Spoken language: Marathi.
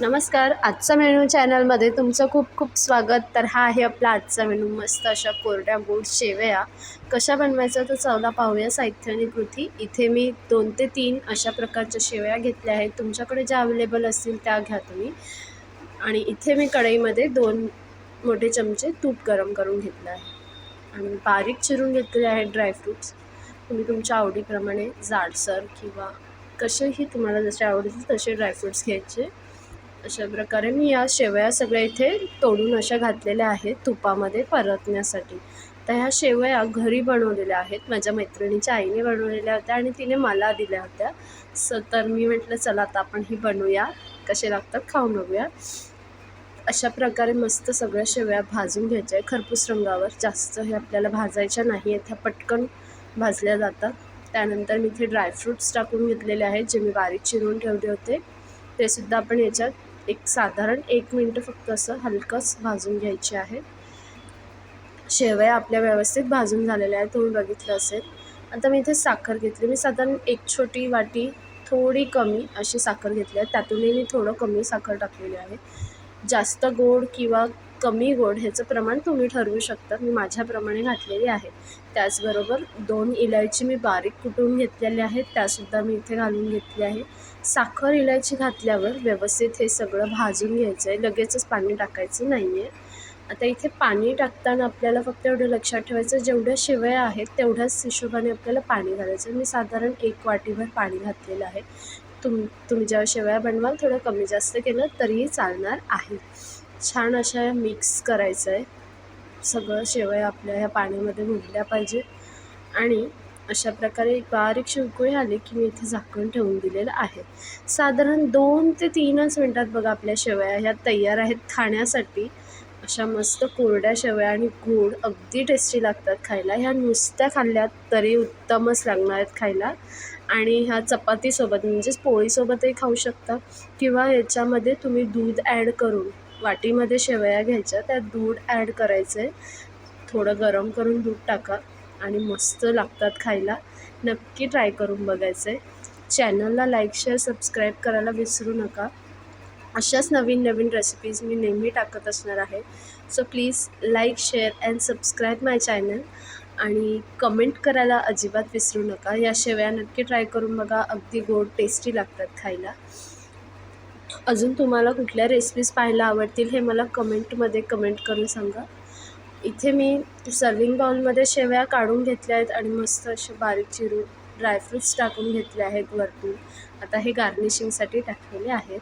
नमस्कार. आजचा मेनू चॅनलमध्ये तुमचं खूप खूप स्वागत. तर हा आहे आपला आजचा मेनू. मस्त अशा कोरड्या गोड शेवया. कशा बनवायचं तर चवला पाहूया साहित्य आणि कृती. इथे मी दोन ते तीन अशा प्रकारच्या शेवया घेतल्या आहेत. तुमच्याकडे ज्या अवेलेबल असतील त्या घ्या तुम्ही. आणि इथे मी कढईमध्ये दोन मोठे चमचे तूप गरम करून घेतलं आहे. आणि बारीक चिरून घेतलेले आहेत ड्रायफ्रूट्स तुम्ही तुमच्या आवडीप्रमाणे जाडसर किंवा कसेही तुम्हाला जसे आवडतील तसे ड्रायफ्रूट्स घ्यायचे. अशा प्रकारे मी या शेवया सगळ्या इथे तोडून अशा घातलेल्या आहेत तुपामध्ये परतण्यासाठी. तर ह्या शेवया घरी बनवलेल्या आहेत. माझ्या मैत्रिणीच्या आईने बनवलेल्या होत्या आणि तिने मला दिल्या होत्या. स तर मी म्हटलं चला आता आपण ही बनवूया. कसे लागतात खाऊन बघूया. अशा प्रकारे मस्त सगळ्या शेवया भाजून घ्यायच्या आहे खरपूस रंगावर. जास्त हे आपल्याला भाजायच्या नाही आहेत. ह्या पटकन भाजल्या जातात. त्यानंतर मी इथे ड्रायफ्रूट्स टाकून घेतलेले आहेत जे मी बारीक चिरून ठेवले होते. ते सुद्धा आपण याच्यात एक साधारण एक मिनटं फक्त असं हलकंच भाजून घ्यायचे आहे. शेवया आपल्या व्यवस्थित भाजून झालेल्या आहेत तुम्ही बघितलं असेल. आता मी इथे साखर घेतली. मी साधारण एक छोटी वाटी थोडी कमी अशी साखर घेतली आहे. त्यातूनही मी थोडं कमी साखर टाकलेली आहे. जास्त गोड किंवा कमी गोड ह्याचं प्रमाण तुम्ही ठरवू शकता. मी माझ्याप्रमाणे घातलेली आहे. त्याचबरोबर दोन इलायची मी बारीक कुटून घेतलेल्या आहेत त्यासुद्धा मी इथे घालून घेतली आहे. साखर इलायची घातल्यावर व्यवस्थित हे सगळं भाजून घ्यायचं आहे. लगेचच पाणी टाकायचं नाही आहे आता इथे पाणी टाकताना आपल्याला फक्त एवढं लक्षात ठेवायचं जेवढ्या शेवया आहेत तेवढ्याच हिशोबाने आपल्याला पाणी घालायचं मी साधारण एक वाटीभर पाणी घातलेलं आहे. तुम तुम्ही ज्या शेवया बनवाल थोडं कमी जास्त केलं तरीही चालणार आहे. छान अशा मिक्स करायचं आहे सगळं शेवया आपल्या ह्या पाण्यामध्ये मुरल्या पाहिजे. आणि अशा प्रकारे बारीक शिवकोळी आली की मी इथे झाकण ठेवून दिलेलं आहे. साधारण दोन ते तीनच मिनटात बघा आपल्या शेवया ह्या तयार आहेत खाण्यासाठी. अशा मस्त कोरड्या शेवया आणि गोड अगदी टेस्टी लागतात खायला. ह्या नुसत्या खाल्ल्यात तरी उत्तमच लागणार आहेत खायला. आणि ह्या चपातीसोबत म्हणजेच पोळीसोबतही खाऊ शकता. किंवा याच्यामध्ये तुम्ही दूध ॲड करून वाटीमध्ये शेवया घ्यायच्या त्यात दूध ॲड करायचं आहे थोडं गरम करून दूध टाका आणि मस्त लागतात खायला. नक्की ट्राय करून बघायचं आहे चॅनलला लाईक शेअर सबस्क्राईब करायला विसरू नका. अशाच नवीन नवीन रेसिपीज मी नेहमी टाकत असणार आहे. So please like share and subscribe my channel आणि कमेंट करायला अजिबात विसरू नका. या शेवया नक्की ट्राय करून बघा. अगदी गोड टेस्टी लागतात खायला. अजून तुम्हाला कुठल्या रेसिपीज पाहायला आवडतील हे मला कमेंटमध्ये कमेंट करून सांगा. इथे मी सर्विंग बाउलमध्ये शेवया काढून घेतल्या आहेत आणि मस्त असे बारीक चिरून ड्रायफ्रूट्स टाकून घेतले आहेत वरतून. आता हे गार्निशिंगसाठी टाकलेले आहेत.